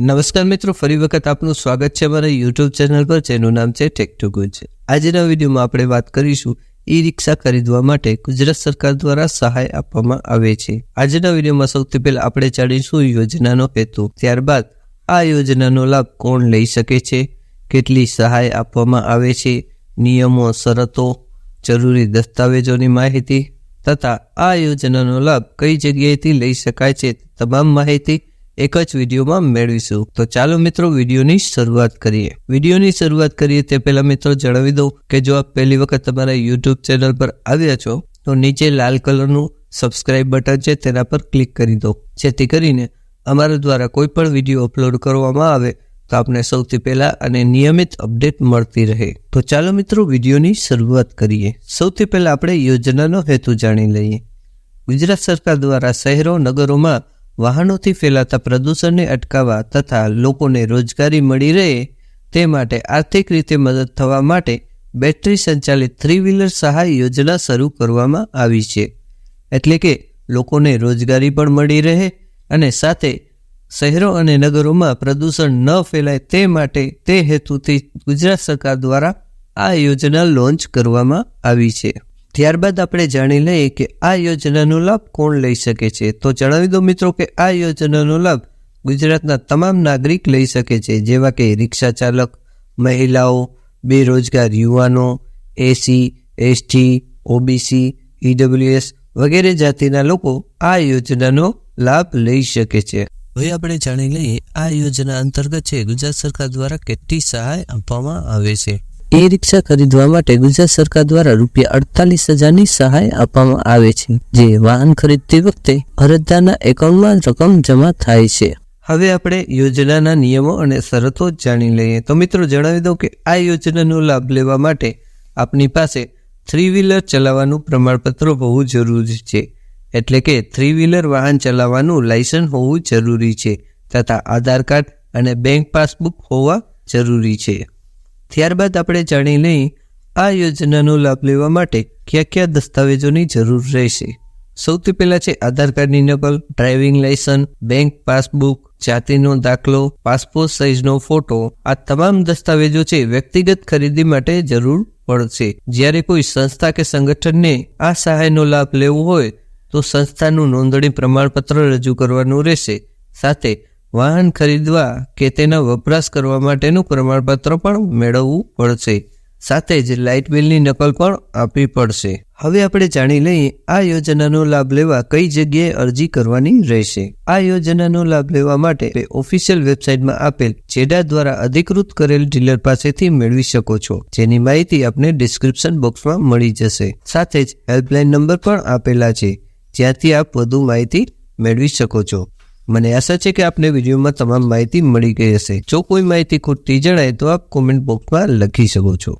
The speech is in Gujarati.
નમસ્કાર મિત્રો, ફરી વખત આપનું સ્વાગત છે અમારા યુટ્યુબ ચેનલ પર, જેનું નામ છે ટેક ટુ ગુજ આજના વિડીયોમાં આપણે વાત કરીશું ઈ રિક્ષા ખરીદવા માટે ગુજરાત સરકાર દ્વારા સહાય આપવામાં આવે છે. આજના વિડીયોમાં સૌથી પહેલા આપણે જાણીશું યોજનાનો હેતુ. ત્યારબાદ આ યોજનાનો લાભ કોણ લઈ શકે છે? કેટલી સહાય આપવામાં આવે છે? નિયમો, શરતો, જરૂરી દસ્તાવેજોની માહિતી તથા આ યોજનાનો લાભ કઈ જગ્યાએથી લઈ શકાય છે? તમામ માહિતી એક જ વિડીયોમાં મેળવીશું. તો ચાલો મિત્રો વિડીયોની શરૂઆત કરીએ. વિડીયોની શરૂઆત કરીએ તે પહેલા મિત્રો જણાવી દઉં કે જો આપ પહેલી વખત તમારા યુટ્યુબ ચેનલ પર આવ્યા છો, તો નીચે લાલ કલરનું સબસ્ક્રાઇબ બટન છે તેના પર ક્લિક કરી દો. જેથી કરીને અમારા દ્વારા કોઈ પણ વીડિયો અપલોડ કરવામાં આવે, તો આપને સૌથી પહેલા અને નિયમિત અપડેટ મળતી રહે. તો ચાલો મિત્રો વિડીયોની શરૂઆત કરીએ. સૌથી પહેલા આપણે યોજનાનો હેતુ જાણી લઈએ. ગુજરાત સરકાર દ્વારા શહેરો, નગરોમાં વાહનોથી ફેલાતા પ્રદૂષણને અટકાવવા તથા લોકોને રોજગારી મળી રહે તે માટે આર્થિક રીતે મદદ થવા માટે બેટરી સંચાલિત થ્રી વ્હીલર સહાય યોજના શરૂ કરવામાં આવી છે. એટલે કે લોકોને રોજગારી પણ મળી રહે અને સાથે શહેરો અને નગરોમાં પ્રદૂષણ ન ફેલાય તે માટે તે હેતુથી ગુજરાત સરકાર દ્વારા આ યોજના લોન્ચ કરવામાં આવી છે. ત્યારબાદ આપણે જાણી લઈએ કે આ યોજનાનો લાભ કોણ લઈ શકે છે. તો જણાવી દો મિત્રો કે આ યોજનાનો લાભ ગુજરાતના તમામ નાગરિક લઈ શકે છે, જેવા કે રિક્ષા ચાલક, મહિલાઓ, બેરોજગાર યુવાનો એસી એસટી ઓબીસી ઈડબ્લ્યુએસ વગેરે જાતિના લોકો આ યોજનાનો લાભ લઈ શકે છે. હવે આપણે જાણી લઈએ આ યોજના અંતર્ગત છે, ગુજરાત સરકાર દ્વારા કેટલી સહાય આપવામાં આવે છે. એ રિક્ષા ખરીદવા માટે ગુજરાત સરકાર દ્વારા રૂપિયા અડતાલીસ હજારની સહાય આપવામાં આવે છે, જે વાહન ખરીદતી વખતે અરજદારના એકાઉન્ટમાં રકમ જમા થાય છે. હવે આપણે યોજનાના નિયમો અને શરતો જાણી લઈએ. તો મિત્રો, જણાવી દઉં કે આ યોજનાનો લાભ લેવા માટે આપની પાસે થ્રી વ્હીલર ચલાવવાનું પ્રમાણપત્ર હોવું જરૂરી છે. એટલે કે થ્રી વ્હીલર વાહન ચલાવવાનું લાયસન્સ હોવું જરૂરી છે, તથા આધાર કાર્ડ અને બેંક પાસબુક હોવા જરૂરી છે. ત્યારબાદ આપણે જાણી લઈએ, આ યોજનાનો લાભ લેવા માટે કયા કયા દસ્તાવેજોની જરૂર રહેશે. સૌથી પહેલાં છે આધાર કાર્ડની નકલ, ડ્રાઇવિંગ લાયસન્સ બેંક પાસબુક, જાતિનો દાખલો, પાસપોર્ટ સાઇઝનો ફોટો, આ તમામ દસ્તાવેજો છે વ્યક્તિગત ખરીદી માટે જરૂર પડશે. જ્યારે કોઈ સંસ્થા કે સંગઠનને આ સહાયનો લાભ લેવો હોય, તો સંસ્થાનું નોંધણી પ્રમાણપત્ર રજૂ કરવાનું રહેશે. સાથે વાહન ખરીદવા કે તેના વપરાશ કરવા માટેનું પ્રમાણપત્ર પણ મેળવવું પડશે. સાથે જ લાઇટ બિલની નકલ પણ આપવી પડશે. હવે આપણે જાણી લઈએ, આ યોજનાનો લાભ લેવા કઈ જગ્યાએ અરજી કરવાની રહેશે. આ યોજનાનો લાભ લેવા માટે ઓફિશિયલ વેબસાઇટમાં આપેલ જેડા દ્વારા અધિકૃત કરેલ ડીલર પાસેથી મેળવી શકો છો, જેની માહિતી આપને ડિસ્ક્રિપ્શન બોક્સમાં મળી જશે. સાથે જ હેલ્પલાઇન નંબર પણ આપેલા છે, જ્યાંથી આપ વધુ માહિતી મેળવી શકો છો. મને આશા છે કે આપને વિડીયોમાં તમામ માહિતી મળી ગઈ હશે. જો કોઈ માહિતી ખોટી જણાય તો આપ કોમેન્ટ બોક્સમાં લખી શકો છો.